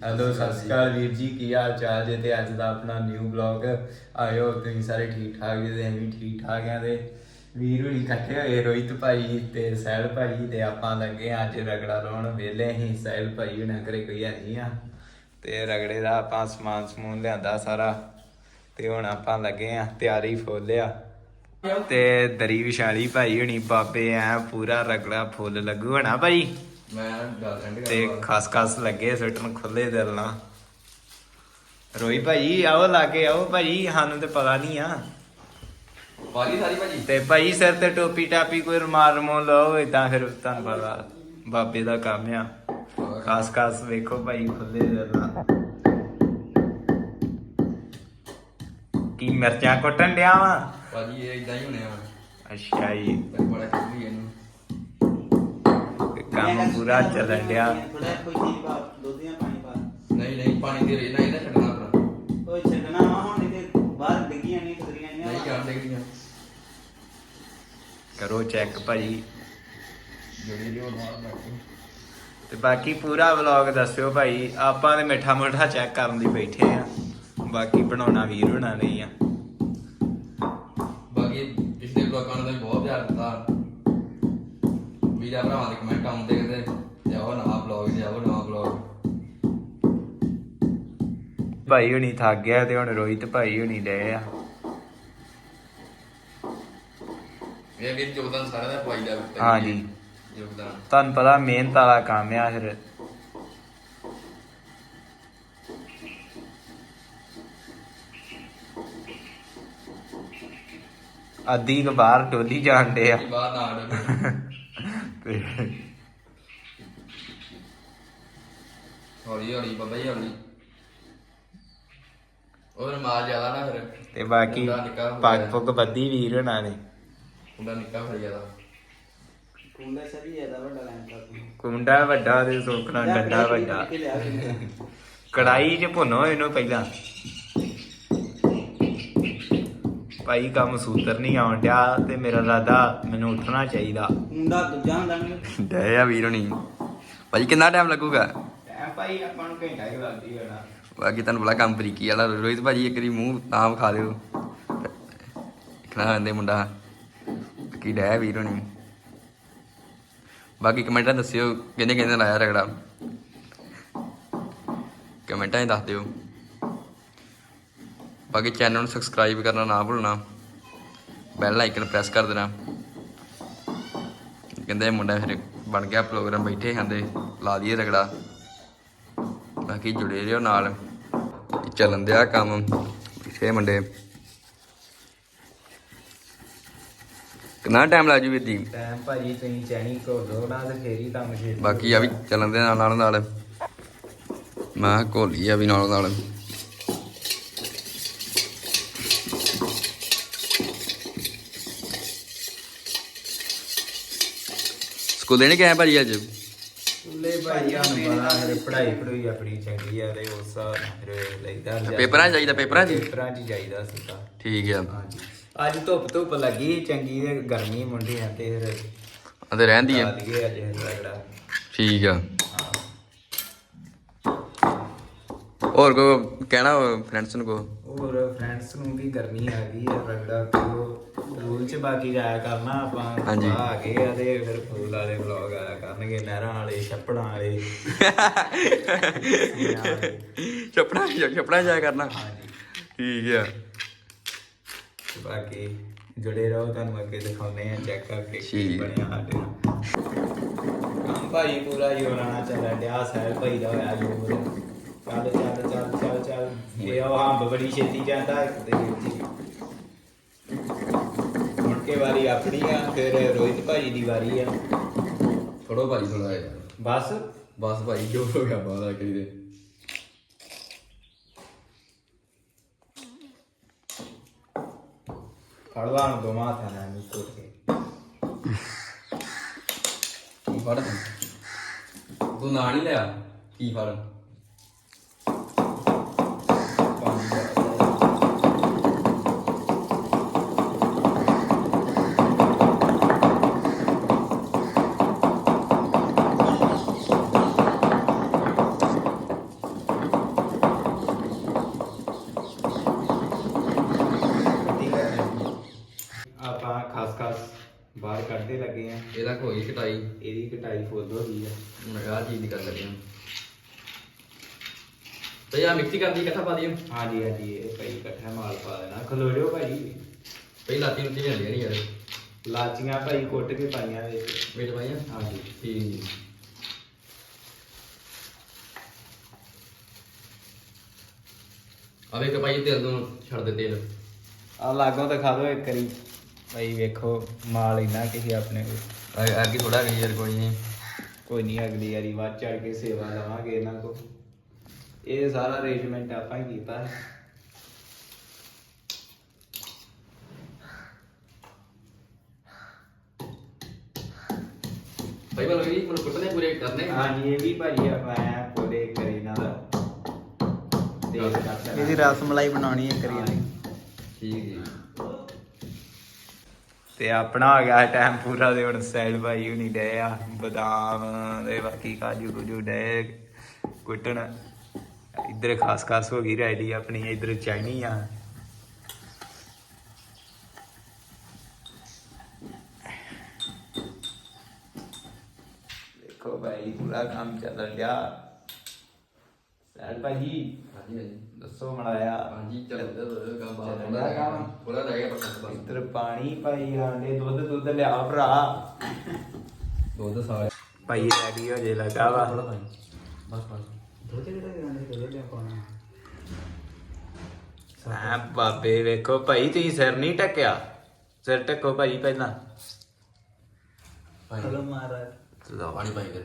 Hello, ਸਤਿ ਸ਼੍ਰੀ ਅਕਾਲ ਵੀਰ ਜੀ, ਕੀ ਹਾਲ ਚਾਲ ਜੇ? ਤੇ ਅੱਜ ਦਾ ਆਪਣਾ ਨਿਊ ਬਲੌਗ ਆਇਓ, ਤੁਸੀਂ ਸਾਰੇ ਠੀਕ ਠਾਕ ਜੀ ਤੇ ਅਸੀਂ ਠੀਕ ਠਾਕ ਆਂ ਤੇ ਵੀਰ ਹੁਣੀ ਇਕੱਠੇ ਹੋਏ, ਰੋਹਿਤ ਭਾਈ ਤੇ ਸਹਿਲ ਭਾਈ ਤੇ ਆਪਾਂ ਲੱਗੇ ਆਂ ਅੱਜ ਰਗੜਾ ਲਾਉਣ ਵੇਲੇ ਹੀ ਸਹਿਲ ਭਾਈ ਹੁਣਾਂ ਘਰੇ ਕੋਈ ਹੈ ਨਹੀਂ ਆ। ਤੇ ਰਗੜੇ ਦਾ ਆਪਾਂ ਸਮਾਨ ਸਮੂਨ ਲਿਆਂਦਾ ਸਾਰਾ ਤੇ ਹੁਣ ਆਪਾਂ ਲੱਗੇ ਆਂ ਤਿਆਰੀ ਫੋਲਿਆ ਤੇ ਦਰੀ ਵਿਸ਼ਾਲੀ ਭਾਈ ਹੁਣੀ, ਬਾਬੇ ਐ ਪੂਰਾ ਰਗੜਾ ਫੁੱਲ ਲੱਗੂ ਹਨਾ ਭਾਈ? ਮੈਂ ਗੱਲ ਐਂਡ ਤੇ ਖਸ ਖਸ ਲੱਗੇ ਸੁੱਟਣ ਖੁੱਲੇ ਦਿਲ ਨਾਲ। ਰੋਈ ਭਾਈ ਆਓ ਲਾਗੇ ਆਓ ਭਾਈ ਸਾਨੂੰ ਤੇ ਪਤਾ ਨਹੀਂ ਆ। ਬਾਗੀ ਸਾਰੀ ਭਾਜੀ? ਤੇ ਭਾਈ ਸਿਰ ਤੇ ਟੋਪੀ ਟਾਪੀ ਕੋਈ ਰਮਾਲ ਰਮੋ ਲਓ ਇਦਾਂ ਫਿਰ ਤੁਹਾਨੂੰ ਪਤਾ ਬਾਬੇ ਦਾ ਕੰਮ ਆ। ਖਾਸ ਖਾਸ ਵੇਖੋ ਭਾਈ ਖੁੱਲੇ ਦਿਲ ਨਾਲ। ਕੀ ਮਿਰਚਾਂ ਕੁੱਟਣ ਡਿਆ ਵਾ? ਭਾਜੀ ਇਹ ਇਦਾਂ ਹੀ ਹੋਣੇ ਆ। ਅੱਛਾ ਜੀ। ਬੜਾ ਵੀ ਇਹਨੂੰ। ਕੰਮ ਪੂਰਾ ਚੱਲਣ ਡਿਆ। ਥੋੜਾ ਕੋਈ ਚੀਜ਼ ਪਾ ਦੁੱਧ ਜਾਂ ਪਾਣੀ ਪਾ ਨਹੀਂ ਨਹੀਂ ਪਾਣੀ ਦੀ ਰੇਨਾ ਇਹਦਾ ਛੱਡਣਾ ਆਪਣਾ। ਉਹ ਛੱਡਣਾ ਵਾ ਹੁਣ ਇਹਦੇ ਬਾਹਰ ਡਿੱਗੀਆਂ ਨਹੀਂ ਖੁਦਰੀਆਂ ਨਹੀਂ ਨਹੀਂ ਕਰ ਚੈੱਕ ਭਾਈ ਜਿਹੜੀ ਜਿਹੜੀ ਉਹ ਨਾਲ ਬੈਠੀ। ਤੇ ਬਾਕੀ ਪੂਰਾ ਵਲੌਗ ਦੱਸਿਓ ਭਾਈ ਆਪਾਂ ਤੇ ਮਿੱਠਾ ਮੋਠਾ ਚੈੱਕ ਕਰਨ ਲਈ ਬੈਠੇ ਆ। ਬਾਕੀ ਬਣਾਉਣਾ ਵੀਰ ਹੋਣਾ ਨਹੀਂ ਆ। ਬਾਕੀ ਪਿਛਲੇ ਬਲੌਗਾਂ ਨੇ ਬਹੁਤ ਪਿਆਰ ਦਿੱਤਾ। ਵੀਰਾਂ ਭਰਾਵਾਂ ਦੇ ਕਮੈਂਟ ਆਉਂਦੇ ਭਾਈ ਹੁਣੀ ਥੱਕ ਗਿਆ ਤੇ ਹੁਣ ਰੋਹਿਤ ਭਾਈ ਹੁਣੀ ਲਏ ਆ। ਇਹ ਵੀਰ ਯੋਗਦਾਨ ਸਾਰਿਆਂ ਦਾ ਪਾਈ ਦਾ ਹਾਂਜੀ। ਯੋਗਦਾਨ। ਤੁਹਾਨੂੰ ਪਤਾ ਮਿਹਨਤ ਵਾਲਾ ਕੰਮ ਆ ਫਿਰ। ਅੱਧੀ ਕੁ ਬਾਹਰ ਟੋਲੀ ਜਾਣਦੇ ਆ। ਬਾਹਰ ਨਾ ਤੇ ਹੌਲੀ ਹੌਲੀ ਬਾਬਾ ਜੀ ਹੌਲੀ। ਉਹ ਮਾਲ ਜ਼ਿਆਦਾ ਨਾ ਫਿਰ। ਤੇ ਬਾਕੀ ਮੁੰਡਾ ਨਿੱਕਾ ਹੋ ਪੱਗ ਗਿਆ। ਪੁੱਗ ਬੱਦੀ ਵੀਰ ਹੋਣਾ ਨੇ। ਉਹਦਾ ਨਿੱਕਾ ਹੋ ਜ਼ਿਆਦਾ। ਕੁੰਡਾ ਸਰੀ ਜ਼ਿਆਦਾ ਵੱਡਾ ਤੱਕ ਕੁੰਡਾ ਵੱਡਾ ਤੇ ਸੋਕਣਾ ਡੰਡਾ ਵੱਡਾ। ਕੜਾਈ 'ਚ ਭੁੰਨੋ ਇਹਨੂੰ ਪਹਿਲਾਂ। ਭਾਈ ਕੰਮ ਸੂਤਰ ਨਹੀਂ ਆਉਣ ਡਿਆ ਤੇ ਮੇਰਾ ਰਾਦਾ ਮੈਨੂੰ ਉੱਠਣਾ ਚਾਹੀਦਾ। ਕੁੰਡਾ ਦੂਜਾ ਹੁੰਦਾ ਨਾ। ਡੈ ਆ ਵੀਰ ਹੋਣੀ। ਭਾਜੀ ਕਿੰਨਾ ਟਾਈਮ ਲੱਗੂਗਾ? ਐ ਭਾਈ ਆਪਾਂ ਨੂੰ ਘੰਟਾ ਹੀ ਲੱਗਦੀ ਹੋਣਾ ਬਾਕੀ ਤੁਹਾਨੂੰ ਬੜਾ ਕੰਮ ਬਰੀਕੀ ਵਾਲਾ, ਰੋਹਿਤ ਭਾਜੀ ਇੱਕ ਵਾਰੀ ਮੂੰਹ ਤਾਂ ਵਿਖਾ ਦਿਓ। ਖਣਾ ਆਂਦੇ ਮੁੰਡਾ, ਕੀ ਡੈ ਵੀਰ ਹੋਣੀ। ਬਾਕੀ ਕਮੈਂਟਾਂ ਦੱਸਿਓ, ਕਿਹਨੇ ਕਿਹਨੇ ਲਾਇਆ ਰਗੜਾ। ਕਮੈਂਟਾਂ 'ਚ ਦੱਸ ਦਿਓ। ਬਾਕੀ ਚੈਨਲ ਨੂੰ ਸਬਸਕ੍ਰਾਈਬ ਕਰਨਾ ਨਾ ਭੁੱਲਣਾ। ਬੈਲ ਆਈਕਨ ਪ੍ਰੈਸ ਕਰ ਦੇਣਾ। ਕਹਿੰਦੇ ਮੁੰਡਾ ਫਿਰ ਬਣ ਗਿਆ ਪ੍ਰੋਗਰਾਮ ਬੈਠੇ ਜਾਂਦੇ ਲਾ ਦਈਏ ਰਗੜਾ। ਬਾਕੀ ਜੁੜੇ ਰਹੋ ਨਾਲ। ਚੱਲਣ ਦਿਆ ਕੰਮ। ਬੈਠੇ ਮੁੰਡੇ। ਕਿੰਨਾ ਟਾਈਮ ਲੱਗ ਜੂ ਵੀਰ ਜੀ? ਟਾਈਮ ਭਾਜੀ ਤੁਸੀਂ ਚੈਨੀ ਕੋ ਨਾ ਤੇ ਫੇਰ ਹੀ ਕੰਮ ਛੇਤੀ ਬਾਕੀ ਆ ਵੀ ਚੱਲਣ ਦੇ ਨਾਲ ਨਾਲ ਨਾਲ। ਮੈਂ ਘੋਲੀ ਆ ਵੀ ਨਾਲ ਨਾਲ। ਸਕੂਲੇ ਨਹੀਂ ਗਏ ਭਾਜੀ ਅੱਜ? ਸਕੂਲੇ ਭਾਈ ਸਾਨੂੰ ਪਤਾ ਫਿਰ ਪੜ੍ਹਾਈ ਪੜੂਈ ਆਪਣੀ ਚੰਗੀ ਆ ਤੇ ਉਸ ਹਿਸਾਬ ਨਾਲ ਫਿਰ ਲਈਦਾ result। ਪੇਪਰਾਂ 'ਚ ਜਾਈਦਾ ਪੇਪਰਾਂ 'ਚ? ਹੀ? ਪੇਪਰਾਂ 'ਚ ਹੀ ਜਾਈਦਾ ਸਿੱਧਾ ਠੀਕ ਆ। ਹਾਂਜੀ। ਅੱਜ ਧੁੱਪ ਧੁੱਪ ਲੱਗੀ ਚੰਗੀ ਤੇ ਗਰਮੀ ਮੁੰਡੇ ਆ ਤੇ ਫਿਰ ਰਹਿੰਦੀ ਲਾ ਆ ਲਈਏ ਅੱਜ ਰਗੜਾ ਠੀਕ ਆ। ਹੋਰ ਕੋ ਕਹਿਣਾ ਫਰੈਂਡਸ ਨੂੰ ਕੋ? ਹੋਰ ਫਰੈਂਡਸ ਨੂੰ ਵੀ ਗਰਮੀ ਆ ਗਈ ਆ ਰਗੜਾ ਪੀਓ ਰੂਲ ਚ ਬਾਕੀ ਜਾਇਆ ਕਰਨਾ ਆਪਾਂ ਹਾਂਜੀ। ਆ ਗਏ ਆ ਤੇ ਫਿਰ ਫੂਲ ਵਾਲੇ ਵਲੌਗ ਆਇਆ ਕਰਨਗੇ ਨਹਿਰਾਂ ਵਾਲੇ ਛੱਪੜਾਂ ਵਾਲੇ। ਛਪੜਾ ਛਪੜਾ ਜਾਇਆ ਕਰਨਾ ਹਾਂਜੀ ਠੀਕ ਆ ਤੇ ਬਾਕੀ ਜੁੜੇ ਰਹੋ ਤੁਹਾਨੂੰ ਅੱਗੇ ਦਿਖਾਉਂਦੇ ਆ ਚੈੱਕ ਕਰਕੇ ਕੀ ਠੀਕ। ਬਣਿਆ ਸਾਡੇ ਨਾਲ ਕੰਮ ਭਾਈ ਪੂਰਾ ਯੋਰਾਨਾ ਚੱਲਣ ਡਿਆ ਸਹਿਲ ਭਾਈ ਦਾ ਹੋਇਆ ਚੱਲ ਚੱਲ ਚੱਲ ਚੱਲ ਚੱਲ ਇਹ ਉਹ ਹੰਬ ਬੜੀ ਛੇਤੀ ਜਾਂਦਾ ਇੱਕ ਵਿੱਚ ਹੀ। ਮੁੜ ਕੇ ਵਾਰੀ ਆਪਣੀ ਆ ਫਿਰ ਰੋਹਿਤ ਭਾਈ ਦੀ ਵਾਰੀ ਆ। ਥੋੜੋ ਭਾਜੀ ਥੋੜਾ ਯਾਰ ਬਸ? ਬਸ ਭਾਈ ਜੋ ਹੋ ਗਿਆ ਬਾਹਰ ਆ ਕੇ ਦੇ। ਫੜਵਾ ਨੂੰ ਦੋਵਾਂ ਹੱਥਾਂ ਨਾਲ ਨੂੰ ਕੋਟ ਕੇ। ਕੀ ਫੜ ਤੂੰ ਨਾਂ ਨਹੀਂ ਲਿਆ? ਕੀ ਫੜ ਪਾਣੀ ਦਾ ਬਾਹਰ ਕੱਢਦੇ ਲੱਗੇ ਆ ਇਹਦਾ ਕੋਈ ਕਟਾਈ ਇਹਦੀ ਕਟਾਈ ਫੁੱਲ ਹੋ ਗਈ ਆ ਹੁਣ ਆਹ ਚੀਜ਼ ਦੀ ਕਰ ਲੱਗੇ ਹਾਂ ਤੇ ਆ ਮਿਕਸੀ ਕਰਦੀ ਇਕੱਠਾ ਪਾ ਦਿਓ ਹਾਂਜੀ ਹਾਂਜੀ ਇਹ ਪਈ ਇਕੱਠਾ ਮਾਲ ਪਾ ਦੇਣਾ। ਖਲੋੜਿਓ ਭਾਜੀ ਪਹਿਲਾਂ ਲਾਤੀ ਉੱਤੀ ਮਿਲ ਨਹੀਂ ਯਾਰ। ਲਾਚੀਆਂ ਭਾਈ ਕੁੱਟ ਕੇ ਪਾਈਆਂ ਵਿੱਚ ਵੇਟ ਪਾਈਆਂ? ਹਾਂਜੀ। ਠੀਕ ਆ ਵੇਖ ਭਾਈ ਤੇਲ ਨੂੰ ਛੱਡ ਦੇ ਤੇਲ। ਆ ਲਾਗੋਂ ਦਿਖਾ ਦਿਓ ਇੱਕ ਵਾਰੀ। ਭਾਈ ਵੇਖੋ ਮਾਲ ਇੰਨਾ ਕਿਸੇ ਆਪਣੇ ਕੋਲ। ਅੱਗੇ ਥੋੜਾ ਯਾਰ ਕੋਈ ਨਹੀਂ। ਕੋਈ ਨਹੀਂ ਅਗਲੀ ਵਾਰੀ ਵੱਧ ਚੜ ਕੇ ਸੇਵਾ ਲਵਾਂਗੇ ਇਹਨਾਂ ਕੋ ਇਹ ਸਾਰਾ ਅਰੇਂਜਮੈਂਟ ਆਪਾਂ ਹੀ ਕੀਤਾ ਹੈ। ਭਾਈ ਬਲ ਵੀ ਮੈਨੂੰ ਕੁੱਟਨੇ ਪੂਰੇ ਕਰਨੇ ਹਾਂਜੀ ਇਹ ਵੀ ਭਾਜੀ ਆਪਾਂ ਐ ਪੂਰੇ ਕਰੀ ਨਾ ਦਾ। ਦੇਖ ਸਕਦੇ ਇਹਦੀ ਰਸ ਮਲਾਈ ਬਣਾਉਣੀ ਹੈ ਕਰੀ ਠੀਕ ਜੀ ਤੇ ਆਪਣਾ ਆ ਗਿਆ ਟਾਈਮ ਪੂਰਾ ਦੇ ਹੁਣ ਸੈਲ ਭਾਈ ਹੁਣੀ ਡਏ ਆ, ਬਦਾਮ ਦੇ ਬਾਕੀ ਕਾਜੂ ਕੁਜੂ ਡਏ, ਕੁੱਟਣ। ਇੱਧਰ ਖਾਸ ਖਾਸ ਹੋ ਗਈ ਰੈਡੀ ਆਪਣੀ, ਇੱਧਰ ਚਾਈਨੀ ਆ। ਦੇਖੋ ਭਾਈ, ਪੂਰਾ ਕੰਮ ਚੱਲ ਰਿਹਾ ਸੈਲ ਭਾਜੀ। ਹਾਂਜੀ ਹਾਂਜੀ। ਦੱਸੋ ਮੜਾਇਆ। ਹਾਂਜੀ ਚੱਲ ਕੰਮ ਚੱਲ ਰਿਹਾ ਕੰਮ। ਥੋੜਾ ਰਹਿ ਗਿਆ ਪੱਕਾ ਬਸ। ਇੱਧਰ ਪਾਣੀ ਭਾਈ ਆਂਡੇ ਦੁੱਧ ਦੁੱਧ ਲਿਆ ਭਰਾ। ਦੁੱਧ ਸਾਲੇ ਭਾਈ ਰੈਡੀ ਹੋ ਜੇ ਲੱਗਾ ਵਾ। ਥੋੜਾ ਪਾਣੀ। ਬਸ ਬਸ। ਦੁੱਧ ਕਿਹੜਾ ਗਾਣੇ ਦੁੱਧ ਲਿਆ ਪਾਉਣਾ। ਹਾਂ ਬਾਬੇ ਵੇਖੋ ਭਾਈ ਤੁਸੀਂ ਸਿਰ ਨਹੀਂ ਟੱਕਿਆ ਸਿਰ ਟੱਕੋ ਭਾਈ ਪਹਿਲਾਂ। ਭਾਈ ਚਲੋ ਮਹਾਰਾਜ। ਚਲੋ ਪਾਣੀ ਪਾਈ ਕਰ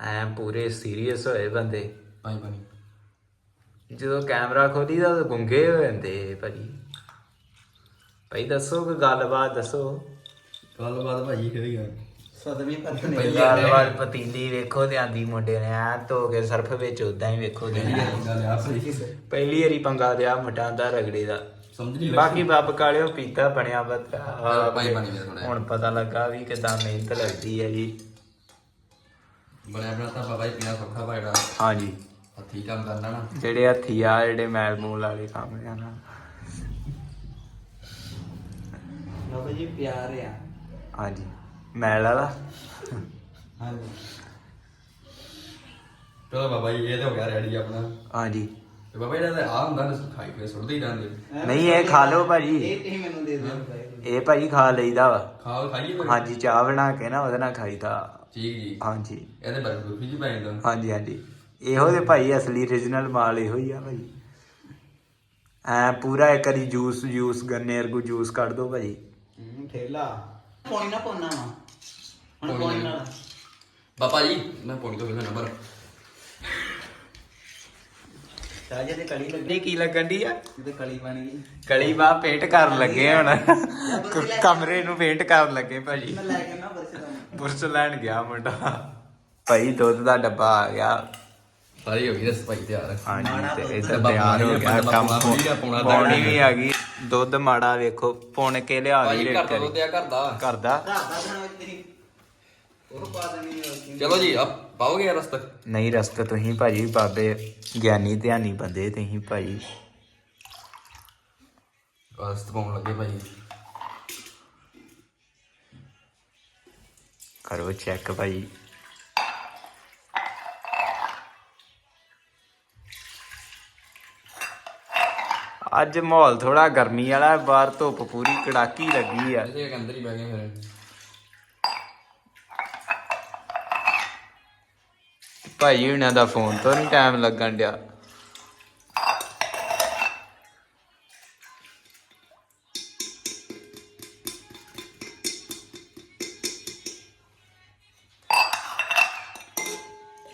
ਐ ਪੂਰੇ ਸੀਰੀਅਸ ਹੋਏ ਬੰਦੇ। ਪਾਣੀ ਪਾਣੀ ਜਦੋਂ ਕੈਮਰਾ ਖੋਲੀਦਾ ਤਾਂ ਗੁੰਗੇ ਹੋ ਜਾਂਦੇ ਭਾਜੀ ਭਾਈ ਦੱਸੋ ਕੋਈ ਗੱਲਬਾਤ ਦੱਸੋ। ਗੱਲਬਾਤ ਭਾਜੀ ਕਿਹੜੀ ਗੱਲ। ਸਦਮੀ ਪਤਨੀ ਪਹਿਲੀ ਗੱਲਬਾਤ ਪਤੀਲੀ ਵੇਖੋ ਤੇ ਆਂਦੀ ਮੁੰਡੇ ਨੇ ਆ ਧੋ ਕੇ ਸਰਫ ਵਿੱਚ ਉਦਾਂ ਹੀ ਵੇਖੋ ਤੇ ਪਹਿਲੀ ਵਾਰੀ ਪੰਗਾ ਦਿਆ ਮਟਾਂਦਾ ਰਗੜੇ ਦਾ। ਸਮਝ ਨਹੀਂ ਬਾਕੀ ਬੱਬ ਕਾਲਿਓ ਪੀਤਾ ਬਣਿਆ ਬਤਾ ਹੁਣ ਪਤਾ ਲੱਗਾ ਵੀ ਕਿਦਾਂ ਮਿਹਨਤ ਲੱਗਦੀ ਹੈ ਜੀ ਬਣਿਆ ਬਣਾ ਤਾਂ ਬਾਬਾ ਜੀ ਪੀਣਾ ਸੌਖਾ ਭਾਈੜਾ। ਹਾਂਜੀ। ਹੱਥੀ ਕੰਮ ਕਰਨਾ ਨਾ। ਜਿਹੜੇ ਹੱਥੀ ਆ ਜਿਹੜੇ ਮੈਲ ਮੂਲ ਵਾਲੇ ਕੰਮ ਆ ਨਾ। ਬਾਬਾ ਜੀ ਪਿਆਰ ਆ। ਹਾਂਜੀ। ਮੈਲ ਵਾਲਾ? ਹਾਂਜੀ। ਚਲੋ ਬਾਬਾ ਜੀ ਇਹ ਤਾਂ ਹੋ ਗਿਆ ਰੈਡੀ ਆਪਣਾ। ਹਾਂਜੀ। ਤੇ ਬਾਬਾ ਜੀ ਦਾ ਆ ਹੁੰਦਾ ਨਾ ਖਾਈ ਕੇ ਸੁੱਟਦੇ ਹੀ ਜਾਂਦੇ ਨਹੀਂ ਇਹ ਖਾ ਲਓ ਭਾਜੀ। ਇਹ ਤੁਸੀਂ ਮੈਨੂੰ ਦੇ ਦਿਓ। ਭਾਈ ਇਹ ਭਾਜੀ ਖਾ ਲਈਦਾ ਵਾ। ਖਾ ਖਾਈਏ ਫਿਰ। ਹਾਂਜੀ ਚਾਹ ਬਣਾ ਕੇ ਨਾ ਉਹਦੇ ਨਾਲ ਖਾਈਦਾ। ਠੀਕ ਜੀ? ਹਾਂਜੀ। ਇਹਦੇ ਬਰਫ ਬਰਫੀ ਜੀ ਪੈ ਜਾਂਦਾ ਹਾਂਜੀ ਹਾਂਜੀ। ਇਹੋ ਦੇ ਭਾਈ ਅਸਲੀ origignal ਮਾਲ ਇਹੋ ਹੀ ਆ ਭਾਈ। ਐ ਪੂਰਾ ਇੱਕ ਵਾਰੀ ਜੂਸ ਜੂਸ ਗੰਨੇ ਵਰਗੂ ਜੂਸ ਕੱਢ ਦੋ ਭਾਜੀ ਹੂੰ ਠੇਲਾ। ਪਾਣੀ ਨਾ ਪਾਉਣਾ ਵਾ। ਹੁਣ ਪਾਉਣੀ ਪਾਣੀ। ਨਾਲ। ਬਾਬਾ ਜੀ ਮੈਂ ਪੌਣੀ ਤੋਂ ਕਿਹਦਾ ਨੰਬਰ। ਸਾਜੇ ਤੇ ਕਲੀ ਲੱਗੀ ਕੀ ਲੱਗਣ ਦੀ ਆ? ਤੇ ਕਲੀ ਬਣ ਗਈ। ਕਲੀ ਬਾ ਪੇਂਟ ਕਰਨ ਲੱਗੇ ਹੁਣ। ਕ- ਕਮਰੇ ਨੂੰ ਪੇਂਟ ਕਰਨ ਲੱਗੇ ਭਾਜੀ। ਮੈਂ ਲੈ ਕੇ ਨਾ ਬਰਸੇ ਦਾ ਬੁਰਸ਼ ਲੈਣ ਗਿਆ ਮੁੰਡਾ। ਭਾਈ ਦੁੱਧ ਦਾ ਡੱਬਾ ਆ ਗਿਆ। ਸਾਰੀ ਹੋ ਗਈ ਰਸ ਭਾਈ ਤਿਆਰ ਹਾਂਜੀ ਤੇ ਇੱਧਰ ਡੱਬਾ ਤਿਆਰ ਹੋ ਪਾਉਣੀ ਗਿਆ ਡੱਬਾ ਕੰਮ। ਪਾਉਣੀ ਦਾ ਪਾਉਣਾ ਤਾਂ ਪੌਣੀ ਵੀ ਆ ਗਈ। ਦੁੱਧ ਮਾੜਾ ਵੇਖੋ ਪੁਣ ਕੇ ਲਿਆ ਭਾਈ ਵੀ ਘਰ ਦਾ ਦੁੱਧ ਆ ਘਰ ਦਾ। ਕਰਦਾ ਰਾਤ ਦਾ। ਖਾਣਾ ਵਿੱਚ ਤੇਰੀ ਉਹ ਪਾ ਦੇਣੀ ਹੈ ਚਲੋ ਜੀ ਆ ਪਾਓਗੇ ਰਸ ਤੱਕ ਨਹੀਂ ਰਸਤੇ ਤੁਸੀਂ ਭਾਜੀ ਬਾਬੇ ਗਿਆਨੀ ਧਿਆਨੀ ਬੰਦੇ ਤੁਸੀਂ ਭਾਜੀ। ਰਸ ਤਾਂ ਪਾਉਣ ਲੱਗੇ ਭਾਈ ਕਰੋ ਚੈੱਕ ਭਾਜੀ। ਅੱਜ ਮਾਹੌਲ ਥੋੜਾ ਗਰਮੀ ਵਾਲਾ ਬਾਹਰ ਧੁੱਪ ਪੂਰੀ ਕੜਾਕੀ ਲੱਗੀ ਆ। ਅੰਦਰ ਹੀ ਬਹਿ ਗਏ ਫਿਰ। ਭਾਈ ਹੁਣਾਂ ਦਾ ਫੋਨ ਤੋਂ ਨਹੀਂ ਟਾਈਮ ਲੱਗਣ ਡਿਆ।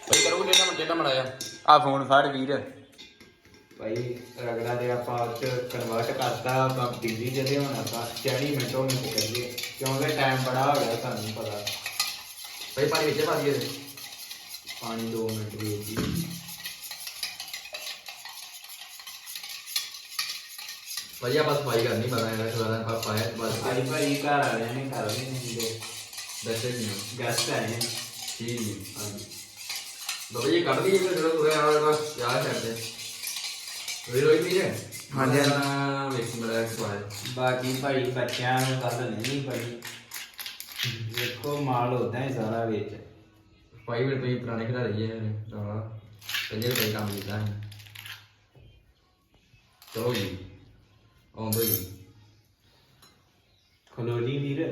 ਭਾਈ ਕਰੋ ਲੈਣਾ ਮੈਂ ਟੇਡਾ ਮੜਾਇਆ ਆ ਫੋਨ ਫੜ ਵੀਰ। ਭਾਈ ਰਗੜਾ ਦੇ ਆਪਾਂ ਉੱਚ ਕਨਵਰਟ ਕਰਤਾ ਆਪਾਂ ਬਿਜਲੀ ਜਦੇ ਹੁਣ ਆਪਾਂ 40 ਮਿੰਟੋਂ ਵਿੱਚ ਕਰੀਏ ਕਿਉਂਕਿ ਟਾਈਮ ਬੜਾ ਹੋ ਗਿਆ ਤੁਹਾਨੂੰ ਪਤਾ। ਭਾਈ ਪਾਣੀ ਵਿੱਚ ਪਾ ਦਈਏ। ਪਾਣੀ 2 ਮਿੰਟ ਦੀ ਜੀ। ਭਾਈ ਆਪਾਂ ਸਫ਼ਾਈ ਕਰਨੀ ਪਤਾ ਹੈ ਖਲਾਰਾ ਪਾ ਪਾਇਆ ਬਸ ਭਾਈ ਭਾਈ ਘਰ ਵਾਲਿਆਂ ਨੇ ਕਰ ਵੀ ਨਹੀਂ ਦੇ ਦੱਸੇ ਜੀ ਗੈਸਟ ਆਏ ਨੇ। ਠੀਕ ਜੀ ਹਾਂਜੀ। ਬਾਬਾ ਜੀ ਕੱਢ ਲਈਏ ਫਿਰ ਜਿਹੜਾ ਤੁਰਿਆ ਆ ਰਿਹਾ ਯਾਰ ਕਰਦੇ ਵੀਰੋ ਇਹ ਵੀ ਹੈ ਹਾਂਜੀ, ਹਾਂਜੀ। ਵੇਖ ਮੇਰਾ ਸਵਾਲ ਬਾਕੀ ਭਾਈ ਬੱਚਿਆਂ ਨੂੰ ਗੱਲ ਨਹੀਂ ਪੜੀ ਦੇਖੋ ਮਾਲ ਹੁੰਦਾ ਹੈ ਸਾਰਾ ਵਿੱਚ। ਭਾਈ ਮੇਰੇ ਤੋਂ ਪੁਰਾਣੇ ਖਿਡਾ ਰਹੀ ਹੈ ਰਾਣਾ। ਪਹਿਲੇ ਕੋਈ ਕੰਮ ਕੀਤਾ ਹੈ ਚਲੋ ਜੀ ਆਉਂਦਾ ਜੀ। ਖਲੋ ਜੀ ਵੀਰ।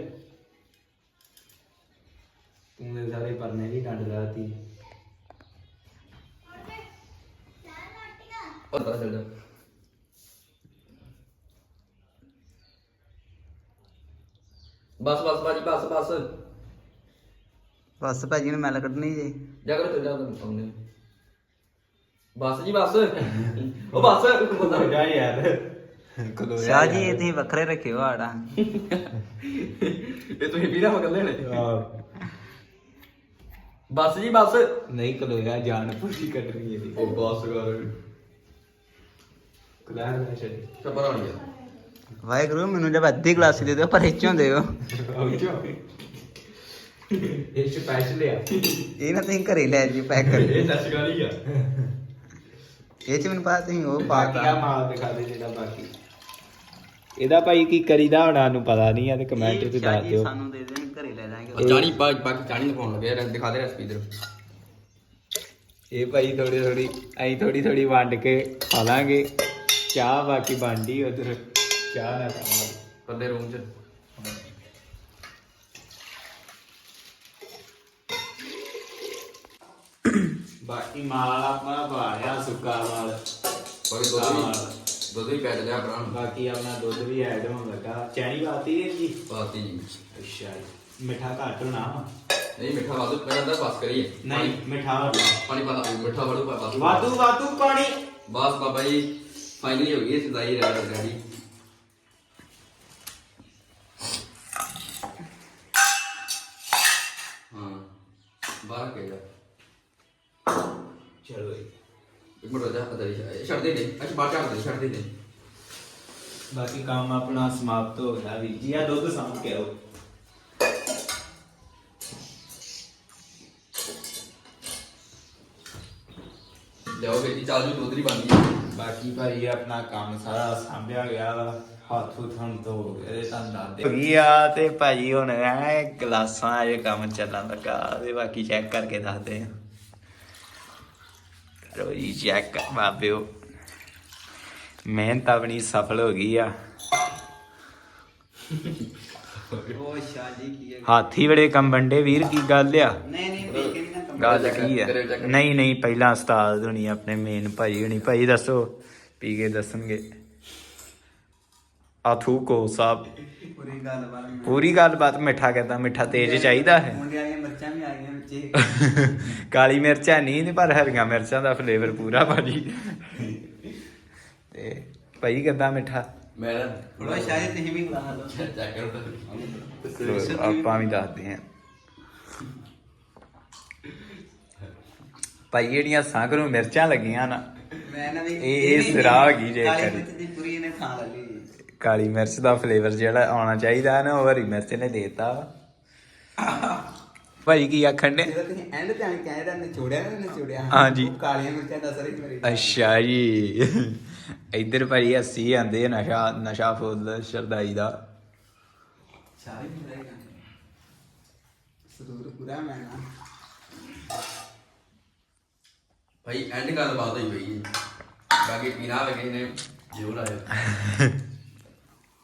ਤੂੰ ਦੇ ਸਾਰੇ ਪਰਨੇ ਵੀ ਡੰਡ ਲਾਤੀ ਉਹ ਤਾਂ ਚੱਲ। ਜਾ ਬਸ ਬਸ ਬਾਜੀ ਬਸ ਬਸ। ਬਸ ਭਾਜੀ ਨੂੰ ਮੈਲ ਕੱਢਣੀ ਜੀ। ਜਾ ਕਰੋ ਚੱਲ ਜਾ ਤੁਹਾਨੂੰ ਸਾਹਮਣੇ। ਬਸ ਜੀ ਬਸ। ਉਹ ਬਸ ਬੰਦਾ ਹੋ ਜਾ ਯਾਰ। ਖਲੋ ਜਾ ਸ਼ਾਹ ਜੀ ਇਹ ਤੁਸੀਂ ਵੱਖਰੇ ਰੱਖਿਓ ਆੜਾ ਇਹ ਤੁਸੀਂ ਵੀਰਾ ਮਗਰ ਲੈਣੇ ਬਸ ਜੀ ਬਸ। ਨਹੀਂ ਜਾ ਜਾਨ ਪੂਰੀ ਕੱਢਣੀ ਇਹਦੀ। ਉਹ ਬਸ ਕਰ। ਕਲਾਰ ਨਾ ਛੱਡ। ਸਬਰ ਆ। ਗਿਆ ਵਾਹਿਗੁਰੂ ਮੈਨੂੰ ਜਦ ਅੱਧੀ ਗਲਾਸੀ ਦੇ ਦਿਓ ਪਰ ਇੱਚੋਂ ਦਿਓ। ਇਹ ਸਪੈਸ਼ਲ ਆ ਇਹ ਨਾ ਤੁਸੀਂ ਘਰੇ ਲੈ ਜੀ ਪੈਕ ਕਰ ਇਹ ਸੱਚ ਗੱਲ ਹੀ ਆ। ਇਹ ਚ ਮੈਨੂੰ ਪਤਾ ਤੁਸੀਂ ਉਹ ਬਾਕੀ ਆ ਪਾਤਾ ਮਾਲ ਦਿਖਾ ਦੇ ਜਿਹੜਾ ਬਾਕੀ। ਇਹਦਾ ਭਾਈ ਕੀ ਕਰੀਦਾ ਹੋਣਾ ਨੂੰ ਪਤਾ ਨਹੀਂ ਆ ਤੇ ਕਮੈਂਟ 'ਚ ਦੱਸ ਦਿਓ। ਸਾਨੂੰ ਦੇ ਦੇਣ ਘਰੇ ਲੈ ਜਾਾਂਗੇ। ਚਾਣੀ ਪਾ ਬਾਕੀ ਚਾਣੀ ਦਿਖਾਉਣ ਲੱਗੇ ਯਾਰ ਦਿਖਾ ਦੇ ਰੈਸਪੀ ਇਧਰ। ਇਹ ਭਾਈ ਥੋੜੀ ਥੋੜੀ ਅਸੀਂ ਥੋੜੀ ਥੋੜੀ ਵੰਡ ਕੇ ਖਾ ਲਾਂਗੇ। ਚਾਹ ਬਾਕੀ ਬਾਂਡੀ ਉਧਰ। ਚਾਹ ਨਾ ਖਾਵਾਂਗੇ ਰੂਮ ਚ। ਬਾਕੀ ਮਾਲ ਆਪਣਾ ਭਾਰਿਆ ਸੁੱਕਾ ਮਾਲ। ਕੋਈ ਦੁੱਧ ਵੀ ਦੁੱਧ ਵੀ ਪੈ ਲਿਆ ਭਰਾ ਨੂੰ। ਬਾਕੀ ਆਪਣਾ ਦੁੱਧ ਵੀ ਐਡ ਹੋਣ ਲੱਗਾ। ਚੈਨੀ ਬਾਤੀ ਹੈ ਜੀ? ਪਾਤੀ ਜੀ। ਅੱਛਾ ਜੀ। ਮਿੱਠਾ ਘੱਟ ਹੋਣਾ ਵਾ। ਨਹੀਂ ਮਿੱਠਾ ਵਾਧੂ। ਪਹਿਲਾਂ ਤਾਂ ਬਸ ਕਰੀਏ। ਨਹੀਂ ਮਿੱਠਾ ਹੋਣਾ ਪਾਣੀ ਪਾਤਾ ਮਿੱਠਾ ਵਾਧੂ ਪਾ ਬਸ। ਵਾਧੂ ਵਾਧੂ ਪਾਣੀ। ਬਸ ਬਾਬਾ ਜੀ ਫਾਈਨਲੀ ਹੋ ਗਈ ਇਹ ਸਦਾਈ ਰੈਡੀ ਰੈਡੀ ਹਾਂ ਬਾਹਰ ਕੇ ਜਾ ਚਲੋ ਜੀ। ਜਾ ਅੱਛਾ ਬਾਹਰ ਬਾਕੀ ਕੰਮ ਆਪਣਾ ਸਮਾਪਤ ਹੋ ਗਿਆ ਵੀ ਜੀ ਆ ਦੁੱਧ ਸਾਂਭ ਕੇ ਆਓ। ਲਿਆਓ ਬੇਟੀ ਚਾਲ ਜੀ ਦੁੱਧ ਦੀ ਬਣ ਗਈ। ਬਾਕੀ ਭਾਈ ਆਪਣਾ ਕੰਮ ਸਾਰਾ ਸਾਂਭਿਆ ਗਿਆ ਵਾ। ਹੱਥ ਹੁੱਥ ਹੁਣ ਤੋਂ ਇਹਦੇ ਤਾਂ ਦੱਸਦੇ ਕੀ ਆ ਤੇ ਭਾਜੀ ਹੁਣ ਐ ਗਲਾਸਾਂ ਇਹ ਕੰਮ ਚੱਲਣ ਲੱਗਾ ਤੇ ਬਾਕੀ ਚੈੱਕ ਕਰਕੇ ਦੱਸਦੇ ਆ ਕਰੋ ਜੀ ਚੈੱਕ ਬਾਬਿਓ ਮਿਹਨਤ ਆਪਣੀ ਸਫਲ ਹੋ ਗਈ ਆ। ਉਹ ਸ਼ਾਹ ਜੀ ਕੀ ਹੈ? ਹਾਥੀ ਬੜੇ ਕੰਬੰਡੇ ਵੀਰ ਕੀ ਗੱਲ ਆ? ਨਹੀਂ ਨਹੀਂ ਠੀਕ ਨਹੀਂ ਨਾ ਗੱਲ ਕੀ ਹੈ। ਨਹੀਂ ਨਹੀਂ ਪਹਿਲਾਂ ਉਸਤਾਦ ਹੋਣੀ ਆਪਣੇ ਮੇਨ ਭਾਈ ਹੋਣੀ। ਭਾਈ ਦੱਸੋ ਪੀ ਕੇ ਦੱਸਣਗੇ। ਆਥੂ ਕੋ ਸਾਹਿਬ ਪੂਰੀ ਗੱਲ ਬਾਤ ਪੂਰੀ ਗੱਲਬਾਤ ਮਿੱਠਾ ਕਹਿੰਦਾ ਮਿੱਠਾ ਤੇਜ਼ ਚਾਹੀਦਾ ਹੈ। ਮੁੰਡਿਆਂ ਦੀਆਂ ਮਿਰਚਾਂ ਵੀ ਆ ਗਈਆਂ ਵਿੱਚ। ਕਾਲੀ ਮਿਰਚਾਂ ਨਹੀਂ ਨੇ ਪਰ ਹਰੀਆਂ ਮਿਰਚਾਂ ਦਾ ਫਲੇਵਰ ਪੂਰਾ ਭਾਜੀ। ਤੇ ਭਾਈ ਕਿੱਦਾਂ ਮਿੱਠਾ। ਮੈਂ ਨਾ ਥੋੜਾ ਸ਼ਾਇਦ ਤੁਸੀਂ ਵੀ ਖਲਾ ਲਓ। ਚੈੱਕ ਕਰੋ। ਚਲੋ, ਆਪਾਂ ਵੀ ਦੱਸਦੇ ਹਾਂ। ਭਾਈ ਜਿਹੜੀਆਂ ਸਾਂਗਰੂ ਮਿਰਚਾਂ ਲੱਗੀਆਂ ਨਾ ਮੈਂ ਨਾ ਵੀ ਇਹ- ਇਹ ਸਿਰਾ ਹੈਗੀ ਜੇ ਕਾਲੀ ਕਰੀ। ਮਿਰਚ ਦੀ ਪੂਰੀ ਇਹਨੇ ਖਾ ਲਈ। ਕਾਲੀ ਮਿਰਚ ਦਾ ਫਲੇਵਰ ਜਿਹੜਾ ਆਉਣਾ ਚਾਹੀਦਾ ਨਾ ਉਹ ਹਰੀ ਮਿਰਚ ਨੇ ਦੇਤਾ। ਭਾਈ ਕੀ ਆਖਣ ਨੇ ਜਦੋਂ ਤੁਸੀਂ ਐਂਡ ਤੇ ਆਂ ਕਹਿੰਦੇ ਨਿਚੋੜਿਆ ਨਾ ਨਿਚੋੜਿਆ। ਹਾਂਜੀ। ਉਹ ਕਾਲੀਆਂ ਮਿਰਚਾਂ ਦਾ ਸਰ ਮੇਰੀ। ਅੱਛਾ ਜੀ। ਇੱਧਰ ਭਾਈ ਹੱਸੀ ਆਂਦੇ ਨਸ਼ਾ ਨਸ਼ਾ ਫੁੱਲ ਸ਼ਰਦਾਈ ਦਾ। ਸ਼ਾਹੀ ਮਿਲੇਗਾ ਸਰੂਰ ਪੂਰਾ ਮੈਂ ਨਾ। ਭਾਈ ਐਂਡ ਗੱਲ ਬਾਤ ਹੋਈ ਪਈ ਹੈ। ਬਾਕੀ ਪੀਣਾ ਲਗੇ ਨੇ ਜ਼ਰੂਰ ਆਇਓ।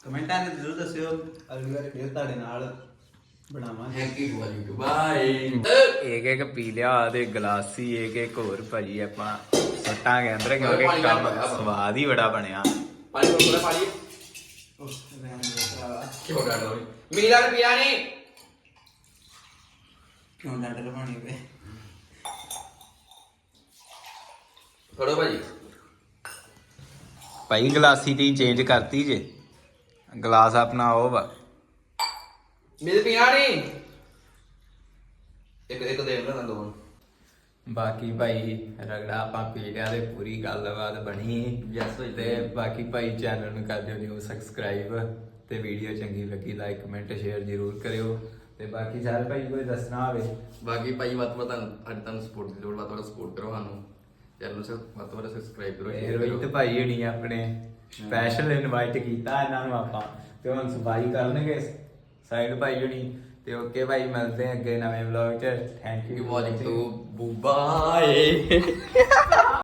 ਕਮੈਂਟਾਂ ਨੇ ਜ਼ਰੂਰ ਦੱਸਿਓ ਅਗਲੀ ਵਾਰ ਵੀਡੀਓ ਤੁਹਾਡੇ ਨਾਲ ਬਣਾਵਾਂਗੇ। ਯੂ ਫॉर ਯੂ ਬਾਏ ਇੱਕ ਇੱਕ ਪੀ ਲਿਆ ਤੇ ਗਲਾਸੀ ਇੱਕ ਇੱਕ ਹੋਰ ਭਾਜੀ ਆਪਾਂ ਸੱਟਾਂਗੇ ਅੰਦਰ ਕਿਉਂਕਿ ਪਾਣੀ ਕੰਮ ਪਾਇਆ ਵਾ। ਸਵਾਦ ਹੀ ਬੜਾ ਬਣਿਆ। ਪਾਣੀ ਕੋਲ ਥੋੜਾ ਪਾਣੀ। ਕਿਉਂ ਡਰ ਰਹੀ ਮੀਰਾ ਨੇ ਪੀਆ ਨਹੀਂ। ਕਿਉਂ ਡਾਂਟ ਲਵਾਉਣੀ ਵੇ? ਫੜੋ ਭਾਜੀ। ਭਾਈ ਗਲਾਸੀ ਦੀ ਚੇਂਜ ਕਰਤੀ ਜੇ। ਗਲਾਸ ਆਪਣਾ ਉਹ ਵਾ। ਮਿਲ ਪੀਣਾ ਨਹੀਂ ਇੱਕ ਇੱਕ ਦੇ ਲੈਣਾ ਦੋ। ਬਾਕੀ ਭਾਈ ਰਗੜਾ ਆਪਾਂ ਪੀ ਲਿਆ ਤੇ ਪੂਰੀ ਗੱਲਬਾਤ ਬਣੀ। ਭਾਈ। ਤੇ ਬਾਕੀ ਭਾਈ ਚੈਨਲ ਨੂੰ ਕਰ ਦਿਓ ਨਿਊ ਸਬਸਕ੍ਰਾਈਬ ਤੇ ਵੀਡੀਓ ਚੰਗੀ ਲੱਗੀ ਲਾਈਕ ਕਮੈਂਟ ਸ਼ੇਅਰ ਜ਼ਰੂਰ ਕਰਿਓ। ਤੇ ਬਾਕੀ ਸਾਰੇ ਭਾਈ ਕੋਈ ਦੱਸਣਾ ਹੋਵੇ? ਬਾਕੀ ਭਾਈ ਵੱਧ ਤੋਂ ਵੱਧ ਤੁਹਾਨੂੰ ਅੱਜ ਤੁਹਾਨੂੰ ਸਪੋਰਟ ਦੀ ਲੋੜ ਵੱਧ ਤੋਂ ਵੱਧ ਸਪੋਰਟ ਕਰੋ ਸਾਨੂੰ। ਚੈਨਲ ਨੂੰ ਵੱਧ ਤੋਂ ਵੱਧ ਸਬਸਕ੍ਰਾਈਬ ਕਰੋ ਇਹ ਰੋਹਿਤ ਭਾਈ ਹਣੀ ਆਪਣੇ। ਸਪੈਸ਼ਲ ਇਨਵਾਈਟ ਕੀਤਾ ਇਹਨਾਂ ਨੂੰ ਆਪਾਂ, ਤੇ ਹੁਣ ਸਫ਼ਾਈ ਕਰਨਗੇ ਸਾਈਡ ਭਾਈ ਹਣੀ, ਤੇ ਓਕੇ ਭਾਈ, ਮਿਲਦੇ ਹਾਂ ਅੱਗੇ ਨਵੇਂ ਵਲੌਗ 'ਚ। Thank you watching to Bubai.